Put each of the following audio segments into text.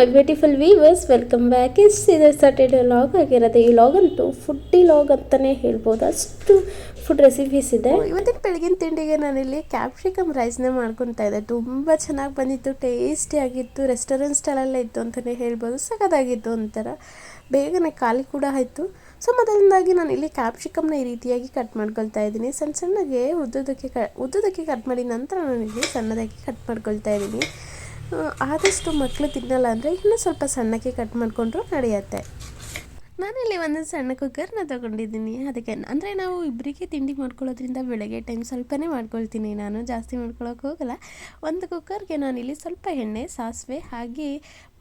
My beautiful viewers welcome back is ಇದು Saturday vlog ಆಗಿರೋದು ಈ ಲಾಗ್ ಅಂತೂ ಫುಡ್ಡಿ ಲಾಗ್ ಅಂತಲೇ ಹೇಳ್ಬೋದು. ಅಷ್ಟು ಫುಡ್ ರೆಸಿಪೀಸ್ ಇದೆ. ಇವತ್ತಿನ ಬೆಳಗಿನ ತಿಂಡಿಗೆ ನಾನಿಲ್ಲಿ ಕ್ಯಾಪ್ಸಿಕಮ್ ರೈಸ್ನೇ ಮಾಡ್ಕೊತಾ ಇದ್ದೆ. ತುಂಬ ಚೆನ್ನಾಗಿ ಬಂದಿತ್ತು ಟೇಸ್ಟಿ ಆಗಿತ್ತು ರೆಸ್ಟೋರೆಂಟ್ ಸ್ಟೈಲಲ್ಲೇ ಇತ್ತು ಅಂತಲೇ ಹೇಳ್ಬೋದು. ಸಖತ್ತಾಗಿತ್ತು ಒಂಥರ. ಬೇಗನೆ ಖಾಲಿ ಕೂಡ ಆಯಿತು. ಸೊ ಮೊದಲಿಂದಾಗಿ ನಾನು ಇಲ್ಲಿ ಕ್ಯಾಪ್ಸಿಕಮ್ನ ಈ ರೀತಿಯಾಗಿ ಕಟ್ ಮಾಡ್ಕೊಳ್ತಾ ಇದ್ದೀನಿ. ಸಣ್ಣ ಸಣ್ಣಗೆ ಉದ್ದುದಕ್ಕೆ ಕ ಉದ್ದುದಕ್ಕೆ ಕಟ್ ಮಾಡಿ ನಂತರ ನಾನು ಇಲ್ಲಿ ಸಣ್ಣದಾಗಿ ಕಟ್ ಮಾಡ್ಕೊಳ್ತಾ ಇದ್ದೀನಿ. ಆದಷ್ಟು ಮಕ್ಕಳು ತಿನ್ನಲ್ಲ ಅಂದರೆ ಇನ್ನೂ ಸ್ವಲ್ಪ ಸಣ್ಣಕ್ಕೆ ಕಟ್ ಮಾಡಿಕೊಂಡ್ರು ನಡೆಯುತ್ತೆ. ನಾನಿಲ್ಲಿ ಒಂದು ಸಣ್ಣ ಕುಕ್ಕರ್ನ ತೊಗೊಂಡಿದ್ದೀನಿ. ಅದಕ್ಕೆ ಅಂದರೆ ನಾವು ಇಬ್ಬರಿಗೆ ತಿಂಡಿ ಮಾಡ್ಕೊಳ್ಳೋದ್ರಿಂದ ಬೆಳಗ್ಗೆ ಟೈಮ್ ಸ್ವಲ್ಪನೇ ಮಾಡ್ಕೊಳ್ತೀನಿ. ನಾನು ಜಾಸ್ತಿ ಮಾಡ್ಕೊಳ್ಳೋಕೆ ಹೋಗಲ್ಲ. ಒಂದು ಕುಕ್ಕರ್ಗೆ ನಾನಿಲ್ಲಿ ಸ್ವಲ್ಪ ಎಣ್ಣೆ, ಸಾಸಿವೆ, ಹಾಗೆ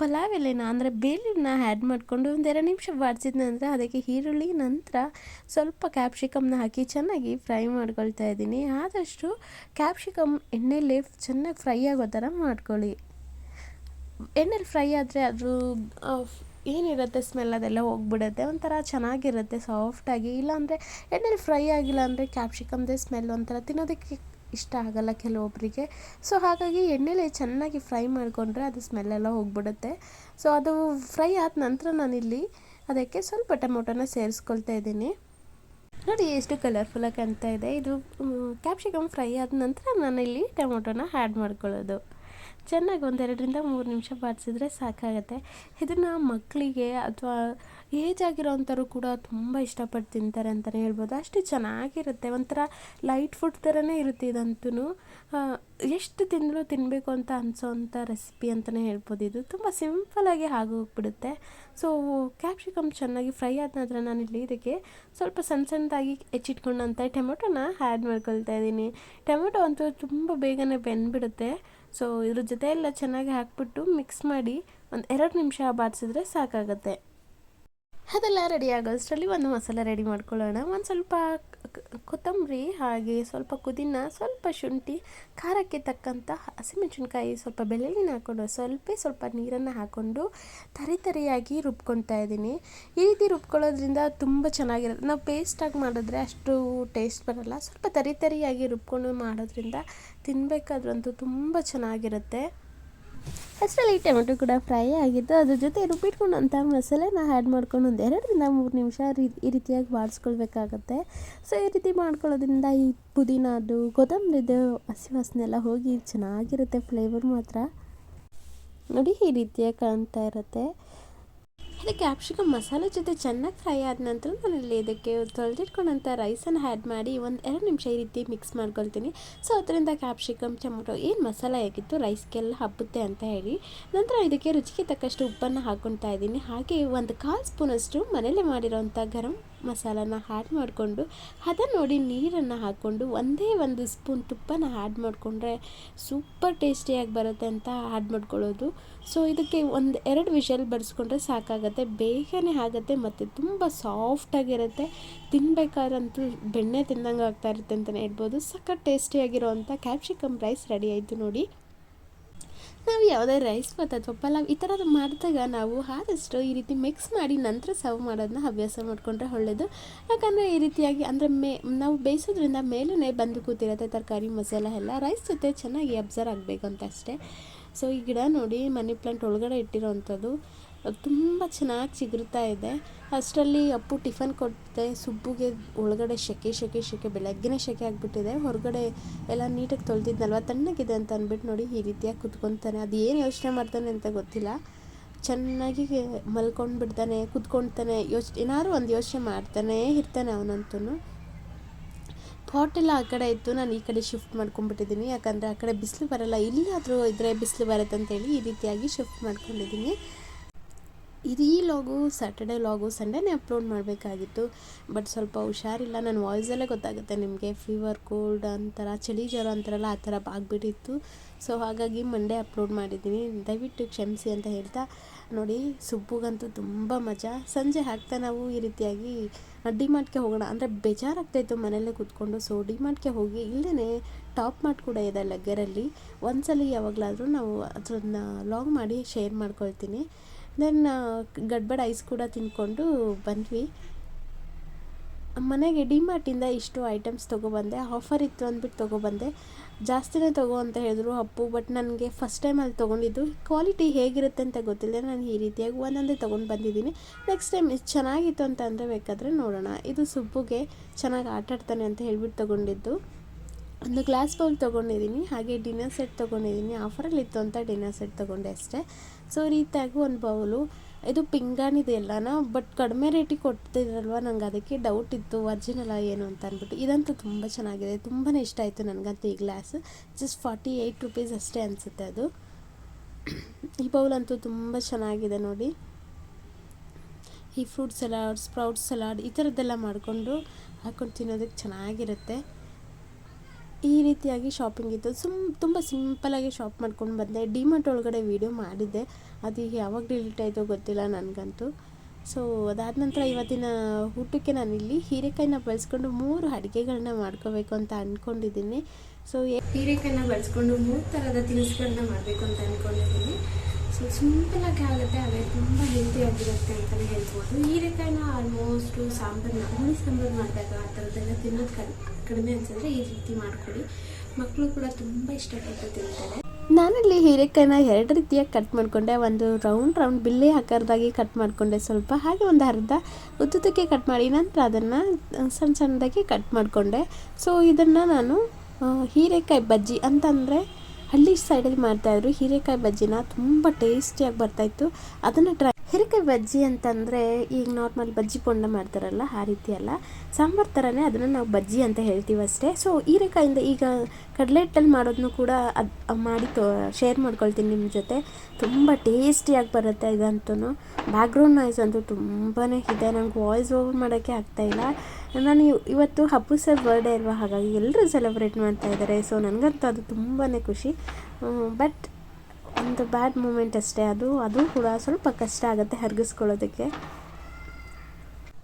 ಪಲಾವ್ ಎಲೆನ ಅಂದರೆ ಬೇಲಿನ ಆ್ಯಡ್ ಮಾಡಿಕೊಂಡು ಒಂದೆರಡು ನಿಮಿಷ ಬಾಡಿಸಿದ ನಂತರ ಅದಕ್ಕೆ ಈರುಳ್ಳಿ, ನಂತರ ಸ್ವಲ್ಪ ಕ್ಯಾಪ್ಸಿಕಮ್ನ ಹಾಕಿ ಚೆನ್ನಾಗಿ ಫ್ರೈ ಮಾಡ್ಕೊಳ್ತಾ ಇದ್ದೀನಿ. ಆದಷ್ಟು ಕ್ಯಾಪ್ಸಿಕಮ್ ಎಣ್ಣೆಲಿ ಚೆನ್ನಾಗಿ ಫ್ರೈ ಆಗೋ ಥರ ಮಾಡ್ಕೊಳ್ಳಿ. ಎಣ್ಣೆಲಿ ಫ್ರೈ ಆದರೆ ಅದು ಏನಿರುತ್ತೆ ಸ್ಮೆಲ್ ಅದೆಲ್ಲ ಹೋಗ್ಬಿಡುತ್ತೆ. ಒಂಥರ ಚೆನ್ನಾಗಿರುತ್ತೆ ಸಾಫ್ಟಾಗಿ ಇಲ್ಲಾಂದರೆ ಎಣ್ಣೆಲಿ ಫ್ರೈ ಆಗಿಲ್ಲ ಅಂದರೆ ಕ್ಯಾಪ್ಸಿಕಮ್ದೆ ಸ್ಮೆಲ್ ಒಂಥರ ತಿನ್ನೋದಕ್ಕೆ ಇಷ್ಟ ಆಗಲ್ಲ ಕೆಲವೊಬ್ಬರಿಗೆ ಸೊ ಹಾಗಾಗಿ ಎಣ್ಣೆಲಿ ಚೆನ್ನಾಗಿ ಫ್ರೈ ಮಾಡಿಕೊಂಡ್ರೆ ಅದು ಸ್ಮೆಲ್ಲೆಲ್ಲ ಹೋಗ್ಬಿಡುತ್ತೆ. ಸೊ ಅದು ಫ್ರೈ ಆದ ನಂತರ ನಾನಿಲ್ಲಿ ಅದಕ್ಕೆ ಸ್ವಲ್ಪ ಟೊಮೊಟೊನ ಸೇರಿಸ್ಕೊಳ್ತಾ ಇದ್ದೀನಿ. ನೋಡಿ, ಎಷ್ಟು ಕಲರ್ಫುಲ್ಲಾಗಿ ಕಾಣ್ತಾ ಇದೆ. ಇದು ಕ್ಯಾಪ್ಸಿಕಮ್ ಫ್ರೈ ಆದ ನಂತರ ನಾನಿಲ್ಲಿ ಟೊಮೊಟೊನ ಆ್ಯಡ್ ಮಾಡ್ಕೊಳ್ಳೋದು. ಚೆನ್ನಾಗಿ ಒಂದೆರಡರಿಂದ ಮೂರು ನಿಮಿಷ ಬಾಡಿಸಿದ್ರೆ ಸಾಕಾಗತ್ತೆ. ಇದನ್ನು ಮಕ್ಕಳಿಗೆ ಅಥವಾ ಏಜ್ ಆಗಿರೋವಂಥವ್ರು ಕೂಡ ತುಂಬ ಇಷ್ಟಪಟ್ಟು ತಿಂತಾರೆ ಅಂತಲೇ ಹೇಳ್ಬೋದು. ಅಷ್ಟು ಚೆನ್ನಾಗಿರುತ್ತೆ. ಒಂಥರ ಲೈಟ್ ಫುಡ್ ಥರನೇ ಇರುತ್ತೆ ಇದಂತೂ ಎಷ್ಟು ತಿಂದರೂ ತಿನ್ನಬೇಕು ಅಂತ ಅನಿಸೋವಂಥ ರೆಸಿಪಿ ಅಂತಲೇ ಹೇಳ್ಬೋದು ಇದು. ತುಂಬ ಸಿಂಪಲಾಗಿ ಆಗೋಗ್ಬಿಡುತ್ತೆ. ಸೊ ಕ್ಯಾಪ್ಸಿಕಮ್ ಚೆನ್ನಾಗಿ ಫ್ರೈ ಆದ ನಂತರ ನಾನು ಇಲ್ಲಿ ಇದಕ್ಕೆ ಸ್ವಲ್ಪ ಸಣ್ಣ ಸಣ್ಣದಾಗಿ ಹೆಚ್ಚಿಟ್ಕೊಂಡಂಥ ಟೊಮೆಟೊನ ಆ್ಯಡ್ ಮಾಡ್ಕೊಳ್ತಾ ಇದ್ದೀನಿ. ಟೊಮೆಟೊ ಅಂತೂ ತುಂಬ ಬೇಗನೆ ಬೆಂದ್ಬಿಡುತ್ತೆ. ಸೊ ಇದ್ರ ಜೊತೆ ಎಲ್ಲ ಚೆನ್ನಾಗಿ ಹಾಕ್ಬಿಟ್ಟು ಮಿಕ್ಸ್ ಮಾಡಿ ಒಂದು ಎರಡು ನಿಮಿಷ ಬಾಡಿಸಿದ್ರೆ ಸಾಕಾಗುತ್ತೆ. ಅದೆಲ್ಲ ರೆಡಿ ಆಗೋಷ್ಟರಲ್ಲಿ ಒಂದು ಮಸಾಲೆ ರೆಡಿ ಮಾಡ್ಕೊಳ್ಳೋಣ. ಒಂದು ಸ್ವಲ್ಪ ಕೊತ್ತಂಬರಿ ಹಾಗೆ ಸ್ವಲ್ಪ ಕುದಿನ ಸ್ವಲ್ಪ ಶುಂಠಿ, ಖಾರಕ್ಕೆ ತಕ್ಕಂಥ ಹಸಿಮೆಣಸಿನ್ಕಾಯಿ, ಸ್ವಲ್ಪ ಬೆಳ್ಳುಳ್ಳಿನ ಹಾಕ್ಕೊಂಡು ಸ್ವಲ್ಪ ಸ್ವಲ್ಪ ನೀರನ್ನು ಹಾಕ್ಕೊಂಡು ತರಿ ತರಿಯಾಗಿ ರುಬ್ಕೊತಾ ಇದ್ದೀನಿ. ಈ ರೀತಿ ರುಬ್ಕೊಳ್ಳೋದ್ರಿಂದ ತುಂಬ ಚೆನ್ನಾಗಿರುತ್ತೆ. ನಾವು ಪೇಸ್ಟಾಗಿ ಮಾಡಿದ್ರೆ ಅಷ್ಟು ಟೇಸ್ಟ್ ಬರಲ್ಲ. ಸ್ವಲ್ಪ ತರಿ ತರಿಯಾಗಿ ರುಬ್ಕೊಂಡು ಮಾಡೋದ್ರಿಂದ ತಿನ್ನಬೇಕಾದ್ರಂತೂ ತುಂಬ ಚೆನ್ನಾಗಿರುತ್ತೆ. ಅಷ್ಟರಲ್ಲಿ ಟೊಮೆಟೊ ಕೂಡ ಫ್ರೈ ಆಗಿದ್ದು, ಅದ್ರ ಜೊತೆ ರುಬ್ಬಿಟ್ಕೊಂಡಂಥ ಮಸಾಲೆನ ಆ್ಯಡ್ ಮಾಡ್ಕೊಂಡು ಒಂದು ಎರಡರಿಂದ ಮೂರು ನಿಮಿಷ ಈ ರೀತಿಯಾಗಿ ಬಾಡಿಸ್ಕೊಳ್ಬೇಕಾಗತ್ತೆ ಸೊ ಈ ರೀತಿ ಮಾಡ್ಕೊಳ್ಳೋದ್ರಿಂದ ಈ ಪುದೀನದು, ಕೊತ್ತಂಬರಿದು ಹಸಿ ವಾಸನೆ ಎಲ್ಲ ಹೋಗಿ ಚೆನ್ನಾಗಿರುತ್ತೆ ಫ್ಲೇವರ್ ಮಾತ್ರ. ನೋಡಿ ಈ ರೀತಿಯಾಗಿ ಕಾಣ್ತಾ ಇರುತ್ತೆ. ಇದಕ್ಕೆ ಕ್ಯಾಪ್ಸಿಕಮ್ ಮಸಾಲೆ ಜೊತೆ ಚೆನ್ನಾಗಿ ಫ್ರೈ ಆದ ನಂತರ ನಾನು ಇಲ್ಲಿ ಇದಕ್ಕೆ ತೊಳೆದಿಟ್ಕೊಂಡಂಥ ರೈಸನ್ನು ಆ್ಯಡ್ ಮಾಡಿ ಒಂದು ಎರಡು ನಿಮಿಷ ಈ ರೀತಿ ಮಿಕ್ಸ್ ಮಾಡ್ಕೊಳ್ತೀನಿ. ಸೊ ಅದರಿಂದ ಕ್ಯಾಪ್ಸಿಕಮ್ ಟೊಮೊಟೊ ಏನು ಮಸಾಲೆ ಆಗಿತ್ತು ರೈಸ್ಗೆಲ್ಲ ಹಬ್ಬುತ್ತೆ ಅಂತ ಹೇಳಿ ನಂತರ ಇದಕ್ಕೆ ರುಚಿಗೆ ತಕ್ಕಷ್ಟು ಉಪ್ಪನ್ನು ಹಾಕ್ಕೊಳ್ತಾ ಇದ್ದೀನಿ. ಹಾಗೆ ಒಂದು ಕಾಲು ಸ್ಪೂನಷ್ಟು ಮನೇಲೆ ಮಾಡಿರೋವಂಥ ಗರಂ ಮಸಾಲಾನ ಆ್ಯಡ್ ಮಾಡಿಕೊಂಡು ಹದ ನೋಡಿ ನೀರನ್ನು ಹಾಕ್ಕೊಂಡು ಒಂದೇ ಒಂದು ಸ್ಪೂನ್ ತುಪ್ಪನ ಆ್ಯಡ್ ಮಾಡಿಕೊಂಡ್ರೆ ಸೂಪರ್ ಟೇಸ್ಟಿಯಾಗಿ ಬರುತ್ತೆ ಅಂತ ಆ್ಯಡ್ ಮಾಡ್ಕೊಳ್ಳೋದು. ಸೊ ಇದಕ್ಕೆ ಒಂದು ಎರಡು ವಿಷಲ್ ಬಡಿಸ್ಕೊಂಡ್ರೆ ಸಾಕಾಗುತ್ತೆ, ಬೇಗನೆ ಆಗುತ್ತೆ ಮತ್ತು ತುಂಬ ಸಾಫ್ಟಾಗಿರುತ್ತೆ ತಿನ್ಬೇಕಾದ್ರಂತೂ ಬೆಣ್ಣೆ ತಿಂದಂಗೆ ಆಗ್ತಾ ಇರುತ್ತೆ ಅಂತಲೇ ಹೇಳ್ಬೋದು. ಸಖತ್ ಟೇಸ್ಟಿಯಾಗಿರೋವಂಥ ಕ್ಯಾಪ್ಸಿಕಮ್ ರೈಸ್ ರೆಡಿ ಆಯಿತು ನೋಡಿ. ನಾವು ಯಾವುದೇ ರೈಸ್ ಮತ್ತು ಅಥವಾ ಪಲಾವ್ ಈ ಥರದ್ದು ಮಾಡಿದಾಗ ನಾವು ಆದಷ್ಟು ಈ ರೀತಿ ಮಿಕ್ಸ್ ಮಾಡಿ ನಂತರ ಸರ್ವ್ ಮಾಡೋದನ್ನ ಹವ್ಯಾಸ ಮಾಡಿಕೊಂಡ್ರೆ ಒಳ್ಳೆಯದು ಯಾಕಂದರೆ ಈ ರೀತಿಯಾಗಿ ಅಂದರೆ ಮೇ, ನಾವು ಬೇಯಿಸೋದ್ರಿಂದ ಮೇಲೇ ಬಂದು ಕೂತಿರುತ್ತೆ ತರಕಾರಿ, ಮಸಾಲ ಎಲ್ಲ ರೈಸ್ ಜೊತೆ ಚೆನ್ನಾಗಿ ಅಬ್ಸರ್ವ್ ಆಗಬೇಕು ಅಂತ ಅಷ್ಟೇ ಸೊ ಈ ಗಿಡ ನೋಡಿ ಮನಿ ಪ್ಲಾಂಟ್ ಒಳಗಡೆ ಇಟ್ಟಿರೋವಂಥದ್ದು ತುಂಬ ಚೆನ್ನಾಗಿ ಚಿಗುರ್ತಾ ಇದೆ. ಅಷ್ಟರಲ್ಲಿ ಅಪ್ಪು ಟಿಫನ್ ಕೊಟ್ಟೆ ಸುಬ್ಬುಗೆ ಒಳಗಡೆ ಸೆಕೆ ಸೆಕೆ ಸೆಕೆ ಬೆಳಗ್ಗೆನೇ ಸೆಕೆ ಆಗಿಬಿಟ್ಟಿದೆ. ಹೊರಗಡೆ ಎಲ್ಲ ನೀಟಾಗಿ ತೊಳೆದಿದ್ನಲ್ವ, ತಣ್ಣಗಿದೆ ಅಂತ ಅಂದ್ಬಿಟ್ಟು ನೋಡಿ ಈ ರೀತಿಯಾಗಿ ಕುತ್ಕೊತಾನೆ. ಅದು ಏನು ಯೋಚನೆ ಮಾಡ್ತಾನೆ ಅಂತ ಗೊತ್ತಿಲ್ಲ. ಚೆನ್ನಾಗಿ ಮಲ್ಕೊಂಡು ಬಿಡ್ತಾನೆ ಕುತ್ಕೊಳ್ತಾನೆ ಯೋಚ್, ಏನಾದ್ರು ಒಂದು ಯೋಚನೆ ಮಾಡ್ತಾನೇ ಇರ್ತಾನೆ ಅವನಂತೂ ಪಾಟ್ ಎಲ್ಲ ಆ ಕಡೆ ಇತ್ತು ನಾನು ಈ ಕಡೆ ಶಿಫ್ಟ್ ಮಾಡ್ಕೊಂಡ್ಬಿಟ್ಟಿದ್ದೀನಿ. ಯಾಕಂದರೆ ಆ ಕಡೆ ಬಿಸಿಲು ಬರಲ್ಲ. ಇಲ್ಲಾದರೂ ಇದ್ರೆ ಬಿಸಿಲು ಬರುತ್ತೆ ಅಂತೇಳಿ ಈ ರೀತಿಯಾಗಿ ಶಿಫ್ಟ್ ಮಾಡ್ಕೊಂಡಿದ್ದೀನಿ. ಇದು ಈ ಲಾಗು ಸ್ಯಾಟರ್ಡೆ ಲಾಗು ಸಂಡೇನೇ ಅಪ್ಲೋಡ್ ಮಾಡಬೇಕಾಗಿತ್ತು. ಬಟ್ ಸ್ವಲ್ಪ ಹುಷಾರಿಲ್ಲ. ನನ್ನ ವಾಯ್ಸಲ್ಲೇ ಗೊತ್ತಾಗುತ್ತೆ ನಿಮಗೆ. ಫೀವರ್ ಕೋಲ್ಡ್ ಅಂತಾರ, ಚಳಿ ಜ್ವರ ಅಂತಾರಲ್ಲ, ಆ ಥರ ಆಗಿಬಿಟ್ಟಿತ್ತು. ಸೊ ಹಾಗಾಗಿ ಮಂಡೇ ಅಪ್ಲೋಡ್ ಮಾಡಿದ್ದೀನಿ. ದಯವಿಟ್ಟು ಕ್ಷಮಿಸಿ ಅಂತ ಹೇಳ್ತಾ, ನೋಡಿ, ಸುಬ್ಬುಗಂತೂ ತುಂಬ ಮಜಾ. ಸಂಜೆ ಹಾಕ್ತಾ ನಾವು ಈ ರೀತಿಯಾಗಿ ಡಿಮಾರ್ಟ್ಗೆ ಹೋಗೋಣ. ಅಂದರೆ ಬೇಜಾರಾಗ್ತಾಯಿತ್ತು ಮನೆಯಲ್ಲೇ ಕೂತ್ಕೊಂಡು. ಸೊ ಡಿಮಾರ್ಟ್ಗೆ ಹೋಗಿ ಇಲ್ಲೇ ಟಾಪ್ ಮಾರ್ಟ್ ಕೂಡ ಇದೆ ಲಗ್ಗರಲ್ಲಿ. ಒಂದ್ಸಲ ಯಾವಾಗಲಾದರೂ ನಾವು ಅದನ್ನ ಲಾಗ್ ಮಾಡಿ ಶೇರ್ ಮಾಡ್ಕೊಳ್ತೀನಿ. ದೆನ್ ಗಡ್ಬಡ್ ಐಸ್ ಕೂಡ ತಿಂದ್ಕೊಂಡು ಬಂದ್ವಿ. ಮನೆಗೆ ಡಿಮಾರ್ಟಿಂದ ಇಷ್ಟು ಐಟಮ್ಸ್ ತೊಗೊಬಂದೆ. ಆಫರ್ ಇತ್ತು ಅಂದ್ಬಿಟ್ಟು ತೊಗೊಬಂದೆ. ಜಾಸ್ತಿನೇ ತಗೋ ಅಂತ ಹೇಳಿದ್ರು ಅಪ್ಪು ಬಟ್ ನನಗೆ ಫಸ್ಟ್ ಟೈಮ್ ಅಲ್ಲಿ ತೊಗೊಂಡಿದ್ದು. ಕ್ವಾಲಿಟಿ ಹೇಗಿರುತ್ತೆ ಅಂತ ಗೊತ್ತಿಲ್ಲ. ನಾನು ಈ ರೀತಿಯಾಗಿ ಒಂದೊಂದೇ ತೊಗೊಂಡು ಬಂದಿದ್ದೀನಿ. ನೆಕ್ಸ್ಟ್ ಟೈಮ್ ಇದು ಚೆನ್ನಾಗಿತ್ತು ಅಂತ ಅಂದರೆ ಬೇಕಾದರೆ ನೋಡೋಣ. ಇದು ಸುಬ್ಬುಗೆ ಚೆನ್ನಾಗಿ ಆಟಾಡ್ತಾನೆ ಅಂತ ಹೇಳ್ಬಿಟ್ಟು ತೊಗೊಂಡಿದ್ದು. ಒಂದು ಗ್ಲಾಸ್ ಬೌಲ್ ತೊಗೊಂಡಿದ್ದೀನಿ. ಹಾಗೆ ಡಿನ್ನರ್ ಸೆಟ್ ತೊಗೊಂಡಿದ್ದೀನಿ. ಆಫರಲ್ಲಿತ್ತು ಅಂತ ಡಿನ್ನರ್ ಸೆಟ್ ತೊಗೊಂಡೆ ಅಷ್ಟೇ. ಸೊ ರೀತಿಯಾಗಿ ಒಂದು ಬೌಲು. ಇದು ಪಿಂಗಾಣಿದೆ ಎಲ್ಲನ, ಬಟ್ ಕಡಿಮೆ ರೇಟಿಗೆ ಕೊಡ್ತಿದ್ರಲ್ವ? ನಂಗೆ ಅದಕ್ಕೆ ಡೌಟ್ ಇತ್ತು. ಒರ್ಜಿನಲ್ಲ ಏನು ಅಂತ ಅಂದ್ಬಿಟ್ಟು. ಇದಂತೂ ತುಂಬ ಚೆನ್ನಾಗಿದೆ. ತುಂಬಾ ಇಷ್ಟ ಆಯಿತು ನನಗಂತೂ ಈ glass. Just forty eight rupees ಅಷ್ಟೇ ಅನಿಸುತ್ತೆ ಅದು. ಈ ಬೌಲ್ ಅಂತೂ ತುಂಬ ಚೆನ್ನಾಗಿದೆ ನೋಡಿ. ಈ ಫ್ರೂಟ್ ಸಲಾಡ್ ಸ್ಪ್ರೌಟ್ ಸಲಾಡ್ ಈ ಥರದ್ದೆಲ್ಲ ಮಾಡಿಕೊಂಡು ಹಾಕೊಂಡು ತಿನ್ನೋದಕ್ಕೆ ಚೆನ್ನಾಗಿರುತ್ತೆ. ಈ ರೀತಿಯಾಗಿ ಶಾಪಿಂಗ್ ಇತ್ತು. ಸುಮ್ ತುಂಬ ಸಿಂಪಲಾಗಿ ಶಾಪ್ ಮಾಡ್ಕೊಂಡು ಬಂದೆ. ಡಿಮಾರ್ಟ್ ಒಳಗಡೆ ವೀಡಿಯೋ ಮಾಡಿದ್ದೆ. ಅದು ಈಗ ಯಾವಾಗ ಡಿಲೀಟ್ ಆಯಿತೋ ಗೊತ್ತಿಲ್ಲ ನನಗಂತೂ. ಸೊ ಅದಾದ ನಂತರ ಇವತ್ತಿನ ಊಟಕ್ಕೆ ನಾನಿಲ್ಲಿ ಹೀರೆಕಾಯಿನ ಬಳಸ್ಕೊಂಡು ಮೂರು ಅಡುಗೆಗಳನ್ನ ಮಾಡ್ಕೋಬೇಕು ಅಂತ ಅಂದ್ಕೊಂಡಿದ್ದೀನಿ ಸೊ ಹೀರೆಕಾಯಿನ ಬಳಸ್ಕೊಂಡು ಮೂರು ಥರದ ತಿನಿಸುಗಳನ್ನ ಮಾಡಬೇಕು ಅಂತ ಅಂದ್ಕೊಂಡಿದ್ದೀನಿ ಸೊ ಸಿಂಪಲಾಗಿ ಆಗುತ್ತೆ ಅದೇ ತುಂಬ ಹೆಲ್ತಿ ಆಗಿರುತ್ತೆ ಅಂತಲೇ ಹೇಳ್ಬೋದು. ಹೀರೆಕಾಯಿನ ಆಲ್ಮೋಸ್ಟು ಸಾಂಬಾರನ್ನ ಹುಳಿ ಸಾಂಬಾರು ಮಾಡಿದಾಗ ಆ ಥರದ್ದೆಲ್ಲ ತಿನ್ನೋದು ಕಡಿಮೆ ಅನ್ಸಿದ್ರೆ ಈ ರೀತಿ ಮಾಡಿಕೊಡಿ ಮಕ್ಕಳು ಕೂಡ ತುಂಬ ಇಷ್ಟಪಟ್ಟು ತಿಂತಾರೆ. ನಾನಲ್ಲಿ ಹೀರೆಕಾಯಿನ ಎರಡು ರೀತಿಯಾಗಿ ಕಟ್ ಮಾಡಿಕೊಂಡೆ. ಒಂದು ರೌಂಡ್ ರೌಂಡ್ ಬಿಲ್ಲಿ ಆಕಾರದಾಗಿ ಕಟ್ ಮಾಡಿಕೊಂಡೆ ಸ್ವಲ್ಪ. ಹಾಗೆ ಒಂದು ಅರ್ಧ ಉದ್ದಕ್ಕೆ ಕಟ್ ಮಾಡಿ, ನಂತರ ಅದನ್ನು ಸಣ್ಣ ಸಣ್ಣದಾಗಿ ಕಟ್ ಮಾಡಿಕೊಂಡೆ. ಸೊ ಇದನ್ನು ನಾನು ಹೀರೆಕಾಯಿ ಬಜ್ಜಿ ಅಂತಂದರೆ ಹಳ್ಳಿ ಸೈಡಲ್ಲಿ ಮಾಡ್ತಾಯಿದ್ರು ಹೀರೆಕಾಯಿ ಬಜ್ಜಿನ ತುಂಬ ಟೇಸ್ಟಿಯಾಗಿ ಬರ್ತಾಯಿತ್ತು ಅದನ್ನು ಟ್ರೈ ಹೀರೆಕಾಯಿ ಬಜ್ಜಿ ಅಂತಂದರೆ ಈಗ ನಾರ್ಮಲ್ ಬಜ್ಜಿ ಪೊಂಡ ಮಾಡ್ತಾರಲ್ಲ, ಆ ರೀತಿ ಅಲ್ಲ. ಸಾಂಬಾರು ಥರನೇ ಅದನ್ನು ನಾವು ಬಜ್ಜಿ ಅಂತ ಹೇಳ್ತೀವಿ ಅಷ್ಟೇ. ಸೊ ಹೀರೆಕಾಯಿಂದ ಈಗ ಕಡಲೆ ಹಿಟ್ಟಲ್ಲಿ ಮಾಡೋದನ್ನು ಕೂಡ ಅದು ಮಾಡಿ ತೋ ಶೇರ್ ಮಾಡ್ಕೊಳ್ತೀನಿ ನಿಮ್ಮ ಜೊತೆ. ತುಂಬ ಟೇಸ್ಟಿಯಾಗಿ ಬರುತ್ತೆ ಇದಂತೂ ಬ್ಯಾಕ್ಗ್ರೌಂಡ್ ನಾಯ್ಸ್ ಅಂತೂ ತುಂಬಾ ಇದೆ. ನಂಗೆ ವಾಯ್ಸ್ ಓವರ್ ಮಾಡೋಕ್ಕೆ ಆಗ್ತಾಯಿಲ್ಲ ನಾನು ಇವ್- ಇವತ್ತು ಹಬ್ಬ ಸರ್ ಬರ್ಡೇ ಇರುವ ಹಾಗಾಗಿ ಎಲ್ಲರೂ ಸೆಲೆಬ್ರೇಟ್ ಮಾಡ್ತಾ ಇದ್ದಾರೆ ಸೊ ನನಗಂತೂ ಅದು ತುಂಬಾ ಖುಷಿ. ಬಟ್ ಒಂದು ಬ್ಯಾಡ್ ಮೂಮೆಂಟ್ ಅಷ್ಟೇ. ಅದು ಅದು ಕೂಡ ಸ್ವಲ್ಪ ಕಷ್ಟ ಆಗುತ್ತೆ ಹರ್ಗಿಸ್ಕೊಳ್ಳೋದಕ್ಕೆ.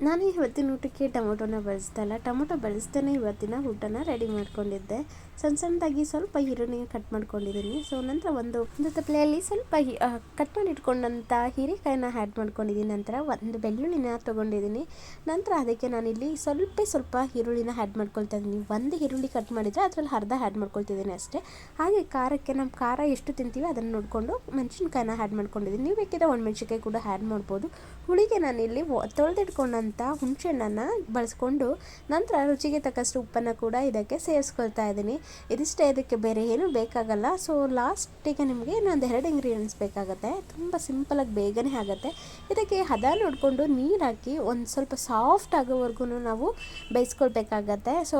ನಾನು ಇವತ್ತಿನ ಊಟಕ್ಕೆ ಟೊಮೊಟೊನ ಬಳಸ್ತಾ ಇಲ್ಲ ಟೊಮೊಟೊ ಬಳಸ್ದೇ ಇವತ್ತಿನ ಊಟನ ರೆಡಿ ಮಾಡ್ಕೊಂಡಿದ್ದೆ. ಸಣ್ಣ ಸಣ್ಣದಾಗಿ ಸ್ವಲ್ಪ ಈರುಳ್ಳಿ ಕಟ್ ಮಾಡ್ಕೊಂಡಿದ್ದೀನಿ. ಸೊ ನಂತರ ಒಂದು ಒಂದು ತಪ್ಪಲೆಯಲ್ಲಿ ಸ್ವಲ್ಪ ಕಟ್ ಮಾಡಿ ಇಟ್ಕೊಂಡಂಥ ಹೀರೆಕಾಯಿನ ಆ್ಯಡ್ ಮಾಡ್ಕೊಂಡಿದ್ದೀನಿ. ನಂತರ ಒಂದು ಬೆಳ್ಳುಳ್ಳಿನ ತೊಗೊಂಡಿದ್ದೀನಿ. ನಂತರ ಅದಕ್ಕೆ ನಾನಿಲ್ಲಿ ಸ್ವಲ್ಪ ಸ್ವಲ್ಪ ಈರುಳ್ಳಿನ ಆ್ಯಡ್ ಮಾಡ್ಕೊಳ್ತಾ ಇದ್ದೀನಿ ಒಂದು ಈರುಳ್ಳಿ ಕಟ್ ಮಾಡಿದರೆ ಅದರಲ್ಲಿ ಅರ್ಧ ಆ್ಯಡ್ ಮಾಡ್ಕೊಳ್ತಿದ್ದೀನಿ ಅಷ್ಟೇ. ಹಾಗೆ ಖಾರಕ್ಕೆ ನಮ್ಮ ಖಾರ ಎಷ್ಟು ತಿಂತೀವಿ ಅದನ್ನು ನೋಡಿಕೊಂಡು ಮೆಣಸಿನ್ಕಾಯಿನ ಆ್ಯಡ್ ಮಾಡ್ಕೊಂಡಿದ್ದೀನಿ. ನೀವು ಬೇಕಿದ್ರೆ ಒಂದು ಮೆಣಸಿನ್ಕಾಯಿ ಕೂಡ ಆ್ಯಡ್ ಮಾಡ್ಬೋದು. ಹುಳಿಗೆ ನಾನಿಲ್ಲಿ ವ- ತೊಳೆದಿಟ್ಕೊಂಡಂಥ ಹುಣಸೆಹಣ್ಣನ್ನು ಬಳಸ್ಕೊಂಡು ನಂತರ ರುಚಿಗೆ ತಕ್ಕಷ್ಟು ಉಪ್ಪನ್ನು ಕೂಡ ಇದಕ್ಕೆ ಸೇರಿಸ್ಕೊಳ್ತಾ ಇದ್ದೀನಿ. ಇದಿಷ್ಟೇ, ಇದಕ್ಕೆ ಬೇರೆ ಏನೂ ಬೇಕಾಗಲ್ಲ. ಸೊ ಲಾಸ್ಟಿಗೆ ನಿಮಗೆ ಇನ್ನೊಂದು ಎರಡು ಇಂಗ್ರೀಡಿಯೆಂಟ್ಸ್ ಬೇಕಾಗುತ್ತೆ. ತುಂಬ ಸಿಂಪಲಾಗಿ ಬೇಗನೆ ಆಗುತ್ತೆ. ಇದಕ್ಕೆ ಹದ ನೋಡಿಕೊಂಡು ನೀರು ಹಾಕಿ ಒಂದು ಸ್ವಲ್ಪ ಸಾಫ್ಟ್ ಆಗೋವರೆಗೂ ನಾವು ಬೇಯಿಸ್ಕೊಳ್ಬೇಕಾಗತ್ತೆ. ಸೊ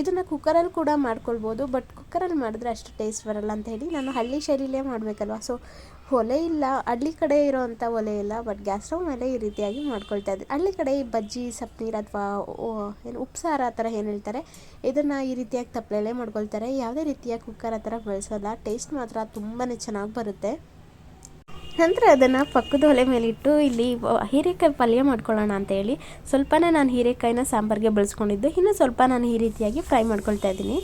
ಇದನ್ನು ಕುಕ್ಕರಲ್ಲಿ ಕೂಡ ಮಾಡ್ಕೊಳ್ಬೋದು. ಬಟ್ ಕುಕ್ಕರಲ್ಲಿ ಮಾಡಿದ್ರೆ ಅಷ್ಟು ಟೇಸ್ಟ್ ಬರಲ್ಲ ಅಂತ ಹೇಳಿ ನಾನು ಹಳ್ಳಿ ಶೈಲಿಲೇ ಮಾಡಬೇಕಲ್ವ? ಸೊ ಒಲೆ ಇಲ್ಲ, ಹಳ್ಳಿ ಕಡೆ ಇರೋವಂಥ ಒಲೆ ಇಲ್ಲ ಬಟ್ ಗ್ಯಾಸ್ ಸ್ಟವ್ ಮೇಲೆ ಈ ರೀತಿಯಾಗಿ ಮಾಡ್ಕೊಳ್ತಾ ಇದ್ದೀನಿ ಹಳ್ಳಿ ಕಡೆ ಈ ಬಜ್ಜಿ, ಸಪ್ನೀರ್ ಅಥವಾ ಏನು ಉಪ್ಸಾರ ಆ ಥರ ಏನು ಹೇಳ್ತಾರೆ, ಇದನ್ನು ಈ ರೀತಿಯಾಗಿ ತಪ್ಪಲೆಲ್ಲೇ ಮಾಡ್ಕೊಳ್ತಾರೆ. ಯಾವುದೇ ರೀತಿಯ ಕುಕ್ಕರ್ ಆ ಥರ ಬಳಸೋಲ್ಲ ಟೇಸ್ಟ್ ಮಾತ್ರ ತುಂಬಾ ಚೆನ್ನಾಗಿ ಬರುತ್ತೆ. ನಂತರ ಅದನ್ನು ಪಕ್ಕದ ಒಲೆ ಮೇಲಿಟ್ಟು ಇಲ್ಲಿ ಹೀರೆಕಾಯಿ ಪಲ್ಯ ಮಾಡ್ಕೊಳ್ಳೋಣ ಅಂತ ಹೇಳಿ, ಸ್ವಲ್ಪನೇ ನಾನು ಹೀರೆಕಾಯಿನ ಸಾಂಬಾರಿಗೆ ಬಳಸ್ಕೊಂಡಿದ್ದು. ಇನ್ನು ಸ್ವಲ್ಪ ನಾನು ಈ ರೀತಿಯಾಗಿ ಫ್ರೈ ಮಾಡ್ಕೊಳ್ತಾ ಇದ್ದೀನಿ.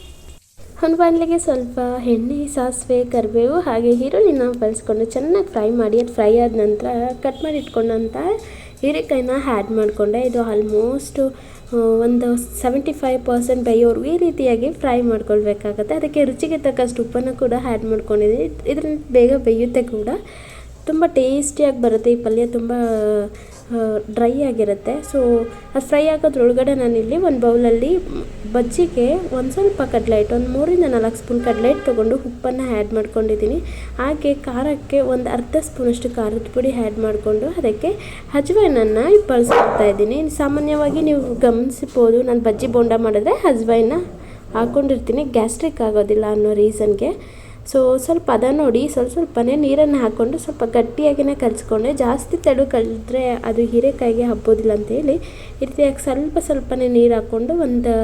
ಬಾಣಲೆಗೆ ಸ್ವಲ್ಪ ಎಣ್ಣೆ, ಸಾಸಿವೆ, ಕರಿಬೇವು ಹಾಗೆ ಈರುಳ್ಳಿನ ಬಳಸ್ಕೊಂಡು ಚೆನ್ನಾಗಿ ಫ್ರೈ ಮಾಡಿ, ಅದು ಫ್ರೈ ಆದ ನಂತರ ಕಟ್ ಮಾಡಿ ಇಟ್ಕೊಂಡಂಥ ಹೀರೆಕಾಯಿನ ಆ್ಯಡ್ ಮಾಡಿಕೊಂಡೆ. ಇದು ಆಲ್ಮೋಸ್ಟು ಒಂದು ಸೆವೆಂಟಿ ಫೈವ್ ಪರ್ಸೆಂಟ್ ಬೇಯೋರ್ಗು ಈ ರೀತಿಯಾಗಿ ಫ್ರೈ ಮಾಡ್ಕೊಳ್ಬೇಕಾಗತ್ತೆ. ಅದಕ್ಕೆ ರುಚಿಗೆ ತಕ್ಕಷ್ಟು ಉಪ್ಪನ್ನು ಕೂಡ ಆ್ಯಡ್ ಮಾಡ್ಕೊಂಡಿದ್ದೀನಿ. ಇದರಿಂದ ಬೇಗ ಬೇಯುತ್ತೆ ಕೂಡ. ತುಂಬ ಟೇಸ್ಟಿಯಾಗಿ ಬರುತ್ತೆ ಈ ಪಲ್ಯ. ತುಂಬ ಡ್ರೈ ಆಗಿರುತ್ತೆ. ಸೊ ಅದು ಫ್ರೈ ಆಗೋದ್ರೊಳಗಡೆ ನಾನಿಲ್ಲಿ ಒಂದು ಬೌಲಲ್ಲಿ ಬಜ್ಜಿಗೆ ಒಂದು ಸ್ವಲ್ಪ ಕಡ್ಲೆಟ್ ಒಂದು ಮೂರಿಂದ ನಾಲ್ಕು ಸ್ಪೂನ್ ಹಿಟ್ಟು ತೊಗೊಂಡು ಉಪ್ಪನ್ನು ಆ್ಯಡ್ ಮಾಡ್ಕೊಂಡಿದ್ದೀನಿ. ಹಾಗೆ ಖಾರಕ್ಕೆ ಒಂದು ಅರ್ಧ ಸ್ಪೂನಷ್ಟು ಖಾರದ ಪುಡಿ ಆ್ಯಡ್ ಮಾಡಿಕೊಂಡು ಅದಕ್ಕೆ ಹಜ್ವೈನನ್ನು ಬಳಸ್ಕೊಳ್ತಾ ಇದ್ದೀನಿ. ಸಾಮಾನ್ಯವಾಗಿ ನೀವು ಗಮನಿಸ್ಬೋದು, ನಾನು ಬಜ್ಜಿ ಬೋಂಡ ಮಾಡಿದ್ರೆ ಹಜ್ವೈನ ಹಾಕ್ಕೊಂಡಿರ್ತೀನಿ ಗ್ಯಾಸ್ಟ್ರಿಕ್ ಆಗೋದಿಲ್ಲ ಅನ್ನೋ ರೀಸನ್ಗೆ ಸೊ ಸ್ವಲ್ಪ ಅದ ನೋಡಿ, ಸ್ವಲ್ಪ ಸ್ವಲ್ಪನೇ ನೀರನ್ನು ಹಾಕ್ಕೊಂಡು ಸ್ವಲ್ಪ ಗಟ್ಟಿಯಾಗಿನೇ ಕಲಿಸ್ಕೊಂಡೆ ಜಾಸ್ತಿ ತೆಳು ಕಲಿದ್ರೆ ಅದು ಹೀರೆಕಾಯಿಗೆ ಹಬ್ಬೋದಿಲ್ಲ ಅಂತೇಳಿ ಈ ರೀತಿಯಾಗಿ ಸ್ವಲ್ಪ ಸ್ವಲ್ಪನೇ ನೀರು ಹಾಕ್ಕೊಂಡು ಒಂದು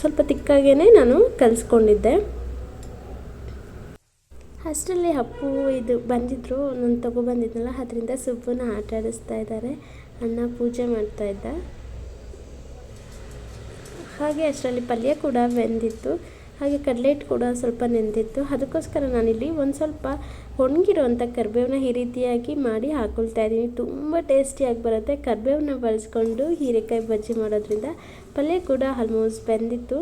ಸ್ವಲ್ಪ ತಿಕ್ಕಾಗೇ ನಾನು ಕಲಿಸ್ಕೊಂಡಿದ್ದೆ. ಅಷ್ಟರಲ್ಲಿ ಹಪ್ಪು ಇದು ಬಂದಿದ್ದರು ನಾನು ತೊಗೊಬಂದಿದ್ನಲ್ಲ ಅದರಿಂದ ಸುಬ್ಬನ ಆಟ ಆಡಿಸ್ತಾ ಇದ್ದಾರೆ. ಅಣ್ಣ ಪೂಜೆ ಮಾಡ್ತಾ ಇದ್ದ. ಹಾಗೆ ಅಷ್ಟರಲ್ಲಿ ಪಲ್ಯ ಕೂಡ ಬೆಂದಿತ್ತು. ಹಾಗೆ ಕಡ್ಲೆಟ್ ಕೂಡ ಸ್ವಲ್ಪ ನೆಂದಿತ್ತು. ಅದಕ್ಕೋಸ್ಕರ ನಾನಿಲ್ಲಿ ಒಂದು ಸ್ವಲ್ಪ ಒಣಗಿರೋಂಥ ಕರಿಬೇವನ್ನ ಈ ರೀತಿಯಾಗಿ ಮಾಡಿ ಹಾಕೊಳ್ತಾ ಇದ್ದೀನಿ. ತುಂಬ ಟೇಸ್ಟಿಯಾಗಿ ಬರುತ್ತೆ. ಕರಿಬೇವನ್ನ ಬಳಸ್ಕೊಂಡು ಹೀರೆಕಾಯಿ ಬಜ್ಜಿ ಮಾಡೋದ್ರಿಂದ ಪಲ್ಯ ಕೂಡ ಆಲ್ಮೋಸ್ಟ್ ಬೆಂದಿತ್ತು.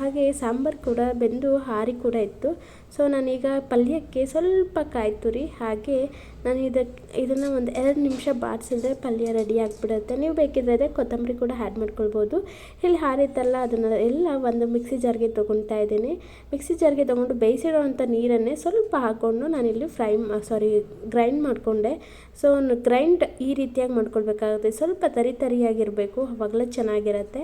ಹಾಗೆ ಸಾಂಬಾರು ಕೂಡ ಬೆಂದು ಹಾರಿ ಕೂಡ ಇತ್ತು. ಸೊ, ನಾನೀಗ ಪಲ್ಯಕ್ಕೆ ಸ್ವಲ್ಪ ಕಾಯಿ ತುರಿ ಹಾಗೆ ನಾನು ಇದಕ್ಕೆ ಇದನ್ನು ಒಂದು ಎರಡು ನಿಮಿಷ ಬಾಡಿಸಿದ್ರೆ ಪಲ್ಯ ರೆಡಿ ಆಗಿಬಿಡುತ್ತೆ. ನೀವು ಬೇಕಿದ್ದರೆ ಕೊತ್ತಂಬರಿ ಕೂಡ ಆ್ಯಡ್ ಮಾಡ್ಕೊಳ್ಬೋದು. ಇಲ್ಲಿ ಹಾರಿತ್ತಲ್ಲ, ಅದನ್ನು ಎಲ್ಲ ಒಂದು ಮಿಕ್ಸಿ ಜಾರ್ಗೆ ತೊಗೊಳ್ತಾ ಇದ್ದೀನಿ. ಮಿಕ್ಸಿ ಜಾರ್ಗೆ ತೊಗೊಂಡು ಬೇಯಿಸಿರೋವಂಥ ನೀರನ್ನೇ ಸ್ವಲ್ಪ ಹಾಕ್ಕೊಂಡು ನಾನಿಲ್ಲಿ ಫ್ರೈ ಸಾರಿ ಗ್ರೈಂಡ್ ಮಾಡಿಕೊಂಡೆ. ಸೊ ಗ್ರೈಂಡ್ ಈ ರೀತಿಯಾಗಿ ಮಾಡ್ಕೊಳ್ಬೇಕಾಗುತ್ತೆ. ಸ್ವಲ್ಪ ತರಿ ತರಿಯಾಗಿರಬೇಕು, ಅವಾಗಲೇ ಚೆನ್ನಾಗಿರುತ್ತೆ.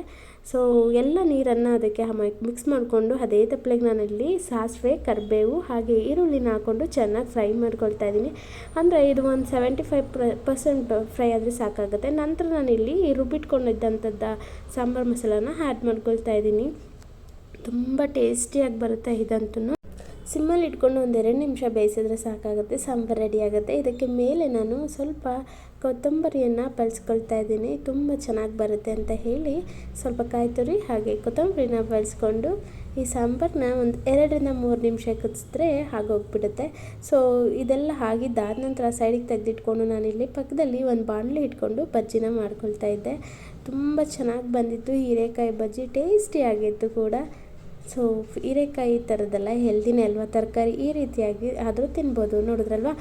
ಸೊ ಎಲ್ಲ ನೀರನ್ನು ಅದಕ್ಕೆ ಮಿಕ್ಸ್ ಮಾಡಿಕೊಂಡು ಅದೇ ತಪ್ಪಲೆಗೆ ನಾನಲ್ಲಿ ಸಾಸಿವೆ, ಕರಿಬೇವು, ಹಾಗೆ ಈರುಳ್ಳಿನ ಹಾಕ್ಕೊಂಡು ಚೆನ್ನಾಗಿ ಫ್ರೈ ಮಾಡ್ಕೊಳ್ತಾ ಇದ್ದೀನಿ. ಅಂದರೆ ಇದು ಒಂದು ಸೆವೆಂಟಿ ಫೈವ್ ಪರ್ಸೆಂಟ್ ಫ್ರೈ ಆದರೆ ಸಾಕಾಗುತ್ತೆ. ನಂತರ ನಾನಿಲ್ಲಿ ರುಬ್ಬಿಟ್ಕೊಂಡಿದ್ದಂಥದ್ದು ಸಾಂಬಾರು ಮಸಾಲಾನ ಆ್ಯಡ್ ಮಾಡ್ಕೊಳ್ತಾ ಇದ್ದೀನಿ. ತುಂಬ ಟೇಸ್ಟಿಯಾಗಿ ಬರುತ್ತೆ ಇದಂತೂ ಸಿಮ್ಮಲ್ಲಿ ಇಟ್ಕೊಂಡು ಒಂದು ಎರಡು ನಿಮಿಷ ಬೇಯಿಸಿದ್ರೆ ಸಾಕಾಗುತ್ತೆ, ಸಾಂಬಾರು ರೆಡಿ ಆಗುತ್ತೆ. ಇದಕ್ಕೆ ಮೇಲೆ ನಾನು ಸ್ವಲ್ಪ ಕೊತ್ತಂಬರಿಯನ್ನು ಬಳಸ್ಕೊಳ್ತಾ ಇದ್ದೀನಿ. ತುಂಬ ಚೆನ್ನಾಗಿ ಬರುತ್ತೆ ಅಂತ ಹೇಳಿ ಸ್ವಲ್ಪ ಕಾಯಿ ತುರಿ ಹಾಗೆ ಕೊತ್ತಂಬರಿನ ಬಳಸ್ಕೊಂಡು ಈ ಸಾಂಬಾರನ್ನ ಒಂದು ಎರಡರಿಂದ ಮೂರು ನಿಮಿಷ ಕುದಿಸಿದ್ರೆ ಆಗೋಗ್ಬಿಡುತ್ತೆ. ಸೊ ಇದೆಲ್ಲ ಆಗಿದ್ದಾದ ನಂತರ ಸೈಡಿಗೆ ತೆಗೆದಿಟ್ಕೊಂಡು ನಾನಿಲ್ಲಿ ಪಕ್ಕದಲ್ಲಿ ಒಂದು ಬಾಣಲೆ ಇಟ್ಕೊಂಡು ಬಜ್ಜಿನ ಮಾಡ್ಕೊಳ್ತಾ ಇದ್ದೆ. ತುಂಬ ಚೆನ್ನಾಗಿ ಬಂದಿತ್ತು ಹೀರೆಕಾಯಿ ಬಜ್ಜಿ ಟೇಸ್ಟಿಯಾಗಿತ್ತು ಕೂಡ. ಸೊ ಹೀರೆಕಾಯಿ ಥರದ್ದೆಲ್ಲ ಹೆಲ್ದಿನೇ ಅಲ್ವಾ ತರಕಾರಿ ಈ ರೀತಿಯಾಗಿ ಆದರೂ ತಿನ್ಬೋದು. ನೋಡಿದ್ರಲ್ವಾ?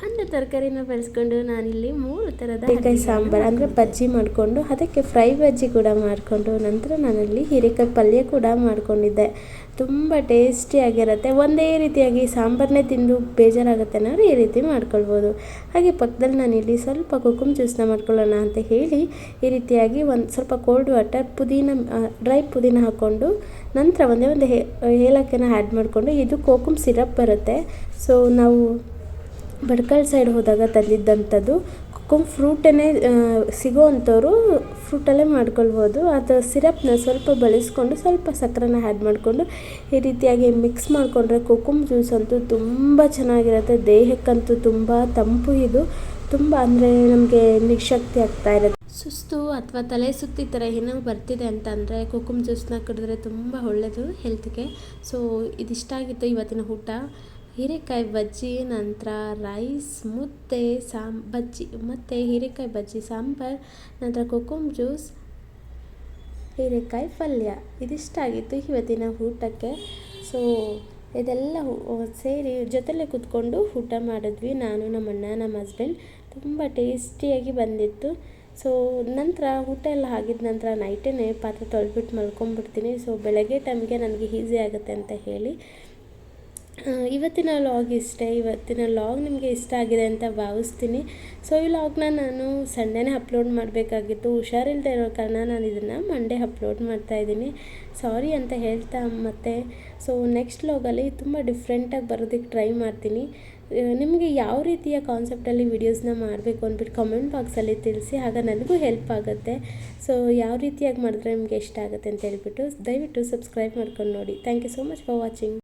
ಹಣ್ಣು ತರಕಾರಿನ ಬೆಳೆಸ್ಕೊಂಡು ನಾನಿಲ್ಲಿ ಮೂರು ಥರದ ಹೀರೆಕಾಯಿ ಸಾಂಬಾರು ಅಂದರೆ ಬಜ್ಜಿ ಮಾಡಿಕೊಂಡು ಅದಕ್ಕೆ ಫ್ರೈ ಬಜ್ಜಿ ಕೂಡ ಮಾಡಿಕೊಂಡು ನಂತರ ನಾನಲ್ಲಿ ಹೀರೆಕಾಯಿ ಪಲ್ಯ ಕೂಡ ಮಾಡ್ಕೊಂಡಿದ್ದೆ. ತುಂಬ ಟೇಸ್ಟಿಯಾಗಿರುತ್ತೆ ಒಂದೇ ರೀತಿಯಾಗಿ ಸಾಂಬಾರನ್ನೇ ತಿಂದು ಬೇಜಾರಾಗುತ್ತೆ ಅನ್ನೋರು ಈ ರೀತಿ ಮಾಡ್ಕೊಳ್ಬೋದು. ಹಾಗೆ ಪಕ್ಕದಲ್ಲಿ ನಾನಿಲ್ಲಿ ಸ್ವಲ್ಪ ಕುಕುಮ್ ಜ್ಯೂಸ್ನ ಮಾಡ್ಕೊಳ್ಳೋಣ ಅಂತ ಹೇಳಿ ಈ ರೀತಿಯಾಗಿ ಒಂದು ಸ್ವಲ್ಪ ಕೋಲ್ಡ್ ವಾಟರ್ ಪುದೀನ ಡ್ರೈ ಪುದೀನ ಹಾಕ್ಕೊಂಡು ನಂತರ ಒಂದೇ ಒಂದು ಹೇ ಏಲಕ್ಕಿನ ಆ್ಯಡ್ ಮಾಡಿಕೊಂಡು ಇದು ಕೋಕುಮ್ ಸಿರಪ್ ಬರುತ್ತೆ. ಸೊ ನಾವು ಬಡ್ಕಲ್ ಸೈಡ್ ಹೋದಾಗ ತಂದಿದ್ದಂಥದ್ದು ಕುಕುಮ್ ಫ್ರೂಟನ್ನೇ ಸಿಗೋ ಅಂಥವ್ರು ಫ್ರೂಟಲ್ಲೇ ಮಾಡ್ಕೊಳ್ಬೋದು. ಅದು ಸಿರಪ್ನ ಸ್ವಲ್ಪ ಬಳಸ್ಕೊಂಡು ಸ್ವಲ್ಪ ಸಕ್ಕರೆನ ಆ್ಯಡ್ ಮಾಡಿಕೊಂಡು ಈ ರೀತಿಯಾಗಿ ಮಿಕ್ಸ್ ಮಾಡಿಕೊಂಡ್ರೆ ಕುಕುಮ್ ಜ್ಯೂಸ್ ಅಂತೂ ತುಂಬ ಚೆನ್ನಾಗಿರುತ್ತೆ. ದೇಹಕ್ಕಂತೂ ತುಂಬ ತಂಪು ಇದು. ತುಂಬ ಅಂದರೆ ನಮಗೆ ನಿಶಕ್ತಿ ಆಗ್ತಾ ಇರುತ್ತೆ. ಸುಸ್ತು ಅಥವಾ ತಲೆ ಸುತ್ತಿ ಥರ ಏನೋ ಬರ್ತಿದೆ ಅಂತ ಅಂದರೆ ಕುಕುಮ್ ಜ್ಯೂಸ್ನ ಕುಡಿದ್ರೆ ತುಂಬ ಒಳ್ಳೆಯದು ಹೆಲ್ತ್ಗೆ ಸೊ ಇದಿಷ್ಟ ಆಗಿತ್ತು ಇವತ್ತಿನ ಊಟ. ಹೀರೆಕಾಯಿ ಬಜ್ಜಿ, ನಂತರ ರೈಸ್ ಮುದ್ದೆ, ಸಾಂ, ಬಜ್ಜಿ ಮತ್ತು ಹೀರೆಕಾಯಿ ಬಜ್ಜಿ, ಸಾಂಬಾರು, ನಂತರ ಕೊಕುಮ್ ಜ್ಯೂಸ್, ಹೀರೆಕಾಯಿ ಪಲ್ಯ. ಇದಿಷ್ಟಾಗಿತ್ತು ಇವತ್ತಿನ ಊಟಕ್ಕೆ. ಸೊ ಇದೆಲ್ಲ ಸೇರಿ ಜೊತೆಲೇ ಕೂತ್ಕೊಂಡು ಊಟ ಮಾಡಿದ್ವಿ. ನಾನು, ನಮ್ಮಣ್ಣ, ನಮ್ಮ ಹಸ್ಬೆಂಡ್ ತುಂಬ ಟೇಸ್ಟಿಯಾಗಿ ಬಂದಿತ್ತು. ಸೊ ನಂತರ ಊಟ ಎಲ್ಲ ಆಗಿದ ನಂತರ ನೈಟೇ ಪಾತ್ರೆ ತೊಳೆದ್ಬಿಟ್ಟು ಮಲ್ಕೊಂಡ್ಬಿಡ್ತೀನಿ ಸೊ ಬೆಳಗ್ಗೆ ಟೈಮ್ಗೆ ನನಗೆ ಈಸಿ ಆಗುತ್ತೆ ಅಂತ ಹೇಳಿ ಇವತ್ತಿನ ಲಾಗ್ ಇಷ್ಟೇ. ಇವತ್ತಿನ ಲಾಗ್ ನಿಮಗೆ ಇಷ್ಟ ಆಗಿದೆ ಅಂತ ಭಾವಿಸ್ತೀನಿ. ಸೊ ಈ ಲಾಗ್ನ ನಾನು ಸಂಡೇನೇ ಅಪ್ಲೋಡ್ ಮಾಡಬೇಕಾಗಿತ್ತು. ಹುಷಾರಿಲ್ಲದೆ ಇರೋ ಕಾರಣ ನಾನು ಇದನ್ನು ಮಂಡೇ ಅಪ್ಲೋಡ್ ಮಾಡ್ತಾ ಇದ್ದೀನಿ. ಸಾರಿ ಅಂತ ಹೇಳ್ತಾ ಮತ್ತೆ. ಸೊ ನೆಕ್ಸ್ಟ್ ಲಾಗಲ್ಲಿ ತುಂಬ ಡಿಫ್ರೆಂಟಾಗಿ ಬರೋದಕ್ಕೆ ಟ್ರೈ ಮಾಡ್ತೀನಿ. ನಿಮಗೆ ಯಾವ ರೀತಿಯ ಕಾನ್ಸೆಪ್ಟಲ್ಲಿ ವೀಡಿಯೋಸ್ನ ಮಾಡಬೇಕು ಅಂದ್ಬಿಟ್ಟು ಕಮೆಂಟ್ ಬಾಕ್ಸಲ್ಲಿ ತಿಳಿಸಿ, ಆಗ ನನಗೂ ಹೆಲ್ಪ್ ಆಗುತ್ತೆ. ಸೊ ಯಾವ ರೀತಿಯಾಗಿ ಮಾಡಿದ್ರೆ ನಿಮಗೆ ಇಷ್ಟ ಆಗುತ್ತೆ ಅಂತ ಹೇಳ್ಬಿಟ್ಟು ದಯವಿಟ್ಟು ಸಬ್ಸ್ಕ್ರೈಬ್ ಮಾಡ್ಕೊಂಡು ನೋಡಿ. Thank you so much for watching